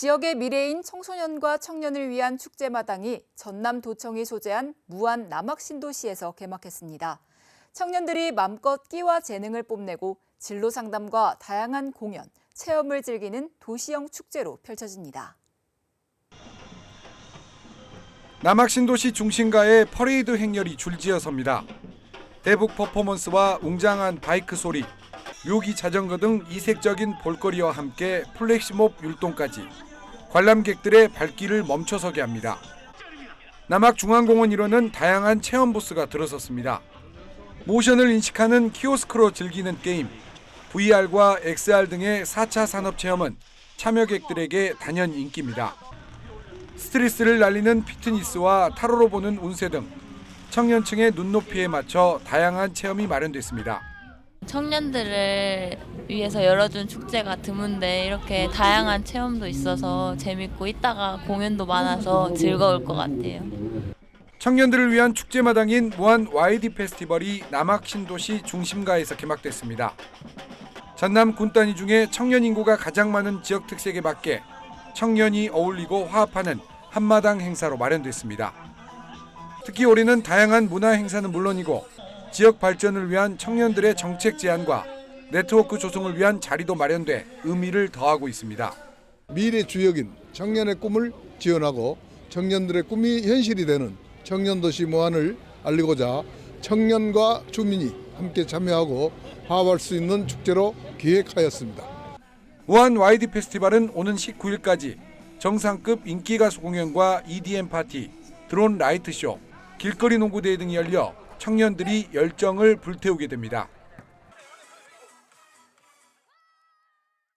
지역의 미래인 청소년과 청년을 위한 축제마당이 전남도청이 소재한 무안 남학신도시에서 개막했습니다. 청년들이 맘껏 끼와 재능을 뽐내고 진로 상담과 다양한 공연, 체험을 즐기는 도시형 축제로 펼쳐집니다. 남학신도시 중심가에 퍼레이드 행렬이 줄지어섭니다. 대북 퍼포먼스와 웅장한 바이크 소리, 묘기 자전거 등 이색적인 볼거리와 함께 플래시몹 율동까지 관람객들의 발길을 멈춰서게 합니다. 남학중앙공원 일원은 다양한 체험 부스가 들어섰습니다. 모션을 인식하는 키오스크로 즐기는 게임, VR과 XR 등의 4차 산업 체험은 참여객들에게 단연 인기입니다. 스트레스를 날리는 피트니스와 타로로 보는 운세 등 청년층의 눈높이에 맞춰 다양한 체험이 마련됐습니다. 청년들을 위해서 열어준 축제가 드문데 이렇게 다양한 체험도 있어서 재밌고 이따가 공연도 많아서 즐거울 것 같아요. 청년들을 위한 축제마당인 무한 YD 페스티벌이 남학 신도시 중심가에서 개막됐습니다. 전남 군단위 중에 청년 인구가 가장 많은 지역 특색에 맞게 청년이 어울리고 화합하는 한마당 행사로 마련됐습니다. 특히 올해는 다양한 문화 행사는 물론이고 지역 발전을 위한 청년들의 정책 제안과 네트워크 조성을 위한 자리도 마련돼 의미를 더하고 있습니다. 미래 주역인 청년의 꿈을 지원하고 청년들의 꿈이 현실이 되는 청년도시 모안을 알리고자 청년과 주민이 함께 참여하고 화합할 수 있는 축제로 기획하였습니다. 무한 YD 페스티벌은 오는 19일까지 정상급 인기 가수 공연과 EDM 파티, 드론 라이트 쇼, 길거리 농구 대회 등이 열려 청년들이 열정을 불태우게 됩니다.